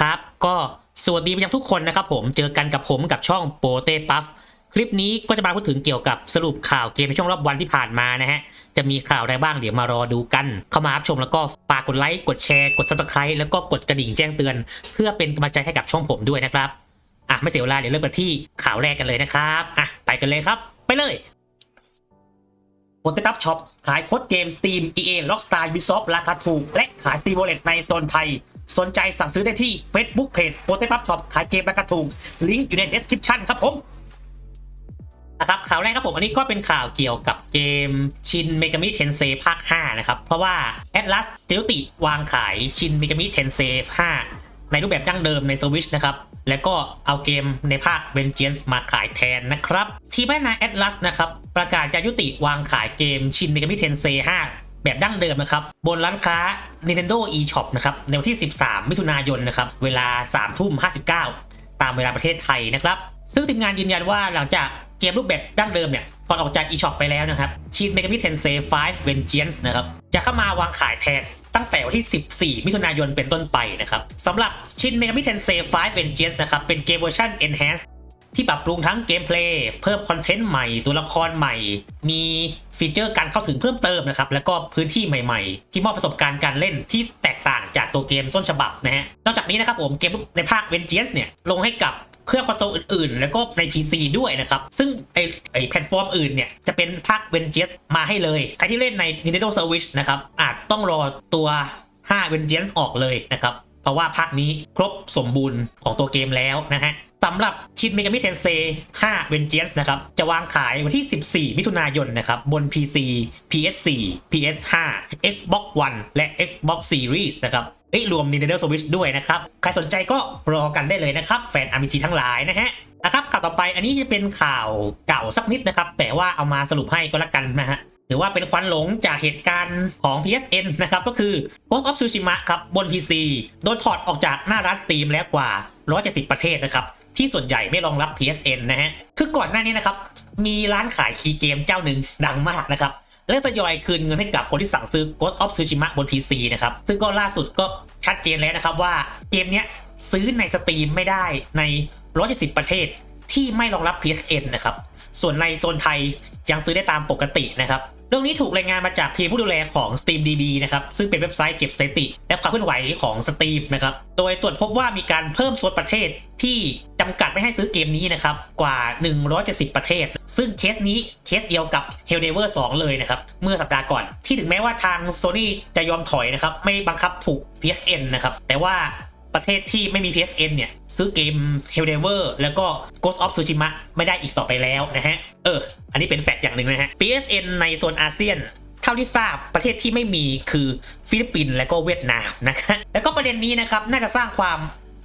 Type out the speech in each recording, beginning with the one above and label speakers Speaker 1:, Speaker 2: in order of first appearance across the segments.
Speaker 1: ครับ ก็สวัสดีไปยังทุกคนนะครับผมเจอกันกับผมกับช่องโปเต้ปัฟคลิปนี้ก็จะมาพูดถึงเกี่ยวกับสรุปข่าวเกมในช่วงรอบวันที่ผ่านมานะฮะ จะมีข่าวอะไรบ้างเดี๋ยวมารอดูกัน เข้ามารับชมแล้วก็ฝากกดไลค์กดแชร์กด subscribe แล้วก็กดกระดิ่งแจ้งเตือน เพื่อเป็นกำลังใจให้กับช่องผมด้วยนะครับอะไม่เสียเวลาเดี๋ยวเริ่มกันที่ข่าวแรกกันเลยนะครับอะไปกันเลยครับ ไปเลยโปเตปับช็อปขายโค้ดเกม Steam EA Rockstar Ubisoft ราคาถูกและขาย Steam Wallet ในโซนไทย สนใจสั่งซื้อได้ที่ Facebook Page โปเตปับช็อปขายเกมราคาถูกลิงก์อยู่ใน description ครับผมนะครับข่าวแรกครับผมอันนี้ก็เป็นข่าวเกี่ยวกับเกมชินเมกามิเทนเซภาค 5 นะครับ เพราะว่า Atlas เจลติวางขายชินเมกามิเทนเซ5ในรูปแบบดั้งเดิมใน Switch นะครับ แล้วก็เอาเกมในภาค Vengeance มาขายแทนนะครับ ทีมพัฒนา Atlas นะครับ ประกาศจะยุติวางขายเกมชินเมกามิเทนเซ5 แบบดั้งเดิมนะครับบนร้านค้า Nintendo eShop นะครับในวันที่ 13 มิถุนายนนะครับเวลา 3 ทุ่ม 59 ตามเวลาประเทศไทยนะครับซึ่งทีมงานยืนยันว่าหลังจากเกมรูปแบบดั้งเดิมเนี่ยถอดออกจาก eShop ไปแล้วนะครับชินเมกามิเทนเซ5 Vengeance นะครับจะเข้ามาวางขายแทนตั้งแต่วันที่ 14 มิถุนายนเป็นต้นไปนะครับสำหรับชินเมกามิเทนเซ5 Vengeance นะครับเป็นเกมเวอร์ชัน Enhanced ที่ปรับปรุงทั้งเกมเพลย์เพิ่มคอนเทนต์ใหม่ ตัวละครใหม่ มีฟีเจอร์การเข้าถึงเพิ่มเติมนะครับ แล้วก็พื้นที่ใหม่ๆ ที่มอบประสบการณ์การเล่นที่แตกต่างจากตัวเกมต้นฉบับนะฮะ นอกจากนี้นะครับผมเกมในภาค v e n g e a n c e เนี่ยลงให้กับเครื่องคอนโซลอื่นๆ แล้วก็ใน PC ด้วยนะครับ ซึ่งไอไอแพลตฟอร์มอื่นเนี่ย จะเป็นภาค v e n g e a n c e มาให้เลย ใครที่เล่นใน Nintendo Switch นะครับ อาจต้องรอตัว5 v e n g e a n c e ออกเลยนะครับ เพราะว่าภาคนี้ครบสมบูรณ์ของตัวเกมแล้วนะฮะ สำหรับชินเมกามิเทนเซ5 Vengeance นะครับ จะวางขายวันที่ 14 มิถุนายนนะครับ บน PC PS4 PS5 Xbox One และ Xbox Series นะครับเอ้ยรวม Nintendo Switch ด้วยนะครับ ใครสนใจก็รอกันได้เลยนะครับ แฟน RPG ทั้งหลายนะฮะนะครับข่าวต่อไปอันนี้จะเป็นข่าวเก่าสักนิดนะครับ แต่ว่าเอามาสรุปให้ก็แล้วกันนะฮะถือว่าเป็นควันหลงจากเหตุการณ์ของ PSN นะครับ ก็คือ Ghost of Tsushima ครับ บน PC โดนถอดออกจากหน้าร้าน Steam แล้วกว่า 170 ประเทศนะครับ ที่ส่วนใหญ่ไม่รองรับ PSN นะฮะ คือก่อนหน้านี้นะครับ มีร้านขายคีย์เกมเจ้าหนึ่งดังมากนะครับเริ่มทยอยคืนเงินให้กับคนที่สั่งซื้อ Ghost of Tsushima บน PC นะครับ ซึ่งก็ล่าสุดก็ชัดเจนแล้วนะครับว่าเกมเนี้ยซื้อในสตรีมไม่ได้ใน 170 ประเทศที่ไม่รองรับ PSN นะครับ ส่วนในโซนไทยยังซื้อได้ตามปกตินะครับเรื่องนี้ถูกรายงานมาจากทีมผู้ดูแลของ SteamDB นะครับซึ่งเป็นเว็บไซต์เก็บสถิติ และความเคลื่อนไหวของ Steam นะครับโดยตรวจพบว่ามีการเพิ่มโซนประเทศที่จำกัดไม่ให้ซื้อเกมนี้นะครับกว่า 170 ประเทศ ซึ่งเคสนี้เคสเดียวกับ Helldiver 2 เลยนะครับเมื่อสัปดาห์ก่อนที่ถึงแม้ว่าทาง Sony จะยอมถอยนะครับไม่บังคับผูก PSN นะครับแต่ว่า ประเทศที่ไม่มี PSN เนี่ย ซื้อเกม Helldiver แล้วก็ Ghost of Tsushima ไม่ได้อีกต่อไปแล้วนะฮะ เออ อันนี้เป็นแฟกต์อย่างหนึ่งนะฮะ PSN ในโซนอาเซียนเท่าที่ทราบประเทศที่ไม่มีคือฟิลิปปินส์และก็เวียดนามนะครับแล้วก็ประเด็นนี้นะครับน่าจะสร้างความ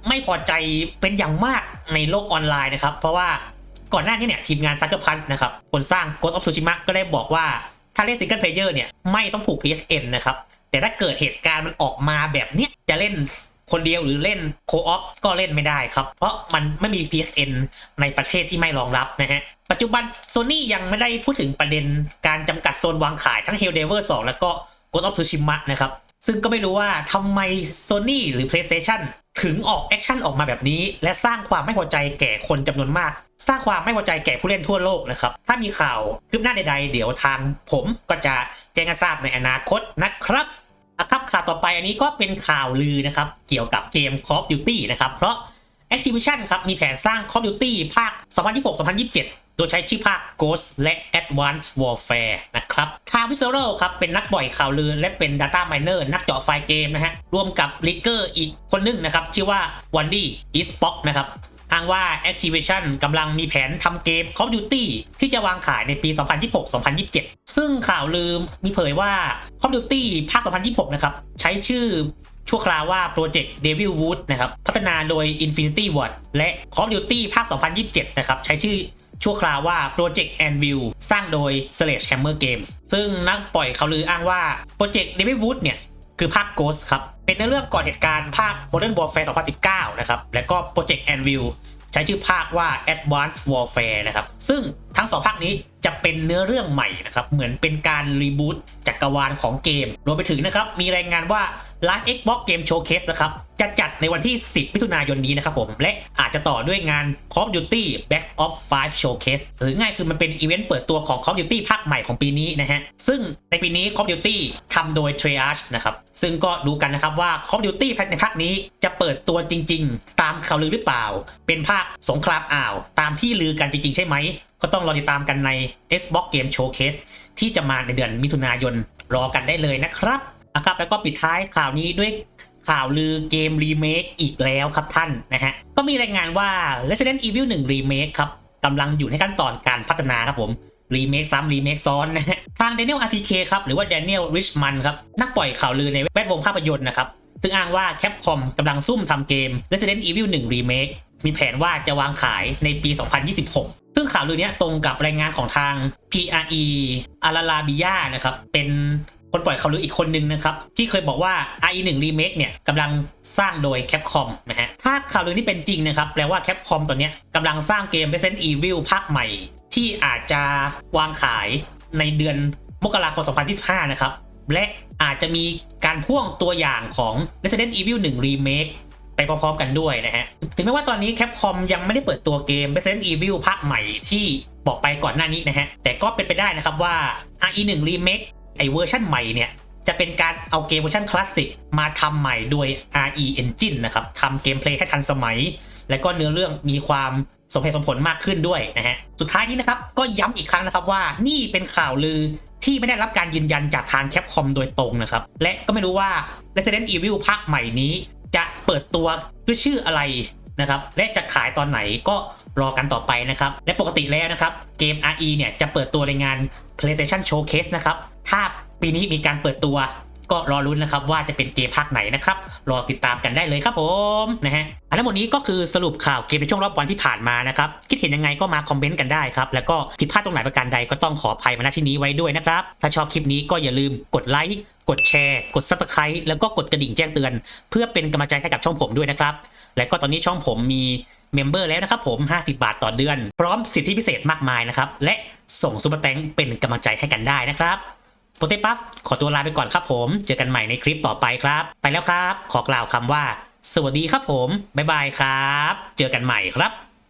Speaker 1: ไม่พอใจเป็นอย่างมากในโลกออนไลน์นะครับ เพราะว่าก่อนหน้านี้เนี่ยทีมงาน Sucker Punch นะครับคนสร้าง Ghost of Tsushima ก็ได้บอกว่าถ้าเล่น Single Player เนี่ยไม่ต้องผูก PSN นะครับแต่ถ้าเกิดเหตุการณ์มันออกมาแบบเนี้ยจะเล่น คนเดียวหรือเล่นโคออฟก็เล่นไม่ได้ครับ เพราะมันไม่มี PSN ในประเทศที่ไม่รองรับนะฮะ ปัจจุบัน Sony ยังไม่ได้พูดถึงประเด็นการจำกัดโซนวางขายทั้ง Helldiver 2 แล้วก็ Ghost of Tsushima นะครับ ซึ่งก็ไม่รู้ว่าทำไม Sony หรือ PlayStation ถึงออกแอคชั่นออกมาแบบนี้ และสร้างความไม่พอใจแก่คนจำนวนมาก สร้างความไม่พอใจแก่ผู้เล่นทั่วโลกนะครับ ถ้ามีข่าวคืบหน้าใดๆ เดี๋ยวทางผมก็จะแจ้งให้ทราบในอนาคตนะครับ อะครับข่าวต่อไปอันนี้ก็เป็นข่าวลือนะครับ เกี่ยวกับเกม Call of Duty นะครับ เพราะ Activision ครับมีแผนสร้าง Call of Duty ภาค 2026-2027 โดยใช้ชื่อภาค Ghost และ Advanced Warfare นะครับทาง Visceral ครับเป็นนักปล่อยข่าวลือและเป็น Data Miner นักเจาะไฟล์เกมนะฮะรวมกับ l i g g e r อีกคนนึงนะครับ ชื่อว่า Wandy Eastbox นะครับ อ้างว่า Activision กำลังมีแผนทำเกม Call of Duty ที่จะวางขายในปี 2026-2027 ซึ่งข่าวลืมมีเผยว่า Call of Duty ภาค 2026 นะครับ ใช้ชื่อชั่วคราวว่า Project Devil Wood นะครับ พัฒนาโดย Infinity Ward และ Call of Duty ภาค 2027 นะครับ ใช้ชื่อชั่วคราวว่า Project Anvil สร้างโดย Sledgehammer Games ซึ่งนักปล่อยข่าวลืออ้างว่า Project Devil Wood เนี่ย คือภาค Ghost ครับ เป็นในเรื่องก่อนเหตุการณ์ภาค Modern Warfare 2019 นะครับ และก็ Project Anvil ใช้ชื่อภาคว่า Advanced Warfare นะครับ ซึ่ง ทั้งสองภาคนี้จะเป็นเนื้อเรื่องใหม่นะครับ เหมือนเป็นการรีบูตจักรวาลของเกม รวมไปถึงนะครับ มีรายงานว่า Live Xbox Game Showcase นะครับ จะจัดในวันที่ 10 มิถุนายนนี้นะครับผม และอาจจะต่อด้วยงาน Call of Duty back Ops 5 Showcase หรือง่ายคือมันเป็นอีเวนต์เปิดตัวของ Call of Duty ภาคใหม่ของปีนี้นะฮะ ซึ่งในปีนี้ Call of Duty ทำโดย Treyarch นะครับ ซึ่งก็ดูกันนะครับว่า Call of Duty ในภาคนี้จะเปิดตัวจริง ๆ ตามข่าวลือหรือเปล่า เป็นภาคสงครามอ่าว ตามที่ลือกันจริง ๆ ใช่ไหม ก็ต้องรอติดตามกันใน Xbox Game Showcase ที่จะมาในเดือนมิถุนายนรอกันได้เลยนะครับนะครับแล้วก็ปิดท้ายข่าวนี้ด้วยข่าวลือเกมรีเมคอีกแล้วครับท่านนะฮะ ก็มีรายงานว่า Resident Evil 1 Remake ครับกำลังอยู่ในขั้นตอนการพัฒนาครับผมรีเมคซ้ำรีเมคซ้อนนะฮะทาง Daniel RTK ครับหรือว่า Daniel Richman ครับนักปล่อยข่าวลือในแวดวงภาพยนตร์นะครับซึ่งอ้างว่า Capcom กำลังซุ่มทำเกม Resident Evil 1 Remake มีแผนว่าจะวางขายในปี 2026 ซึ่งข่าวลือเนี้ยตรงกับรายงานของทาง PRE อาราลาบิยานะครับ เป็นคนปล่อยข่าวลืออีกคนนึงนะครับ ที่เคยบอกว่า RE 1 Remake เนี่ยกำลังสร้างโดย Capcom นะฮะ ถ้าข่าวลือนี้เป็นจริงนะครับ แปลว่า Capcom ตัวเนี้ยกำลังสร้างเกม Resident Evil ภาคใหม่ ที่อาจจะวางขายในเดือนมกราคม 2025 นะครับ และอาจจะมีการพ่วงตัวอย่างของ Resident Evil 1 Remake ไปพร้อมๆกันด้วยนะฮะ ถึงแม้ว่าตอนนี้ Capcom ยังไม่ได้เปิดตัวเกม Resident Evil ภาคใหม่ที่บอกไปก่อนหน้านี้นะฮะ แต่ก็เป็นไปได้นะครับว่า RE1 Remake ไอเวอร์ชันใหม่เนี่ยจะเป็นการเอาเกมเวอร์ชันคลาสสิกมาทำใหม่โดย RE Engine นะครับทำเกมเพลย์ให้ทันสมัย และก็เนื้อเรื่องมีความสมเหตุสมผลมากขึ้นด้วยนะฮะ สุดท้ายนี้นะครับ ก็ย้ำอีกครั้งนะครับว่านี่เป็นข่าวลือที่ไม่ได้รับการยืนยันจากทางแคปคอมโดยตรงนะครับ และก็ไม่รู้ว่า Resident Evil ภาคใหม่นี้ จะเปิดตัวด้วยชื่ออะไรนะครับและจะขายตอนไหนก็รอกันต่อไปนะครับ และปกติแล้วนะครับ เกม RE เนี่ยจะเปิดตัวในงาน PlayStation Showcase นะครับ ถ้าปีนี้มีการเปิดตัว ก็รอรุ้นนะครับว่าจะเป็นเกมภาคไหนนะครับรอติดตามกันได้เลยครับผมนะฮะอันทั้งหมดนี้ก็คือสรุปข่าวเกมในช่วงรอบวันที่ผ่านมานะครับคิดเห็นยังไงก็มาคอมเมนต์กันได้ครับแล้วก็ผิดพลาดตรงไหนประการใดก็ต้องขออภัยมาณที่นี้ไว้ด้วยนะครับถ้าชอบคลิปนี้ก็อย่าลืมกดไลค์กดแชร์ กด Subscribe แล้วก็กดกระดิ่งแจ้งเตือน เพื่อเป็นกำลังใจให้กับช่องผมด้วยนะครับ และก็ตอนนี้ช่องผมมีเมมเบอร์แล้วนะครับผม 50 บาทต่อเดือน พร้อมสิทธิพิเศษมากมายนะครับ และส่งซุปเปอร์แตงเป็นกำลังใจให้กันได้นะครับ โปเต้ปั๊บขอตัวลาไปก่อนครับผม เจอกันใหม่ในคลิปต่อไปครับ ไปแล้วครับ ขอกล่าวคำว่า สวัสดีครับผม บ๊ายบายครับ เจอกันใหม่ครับ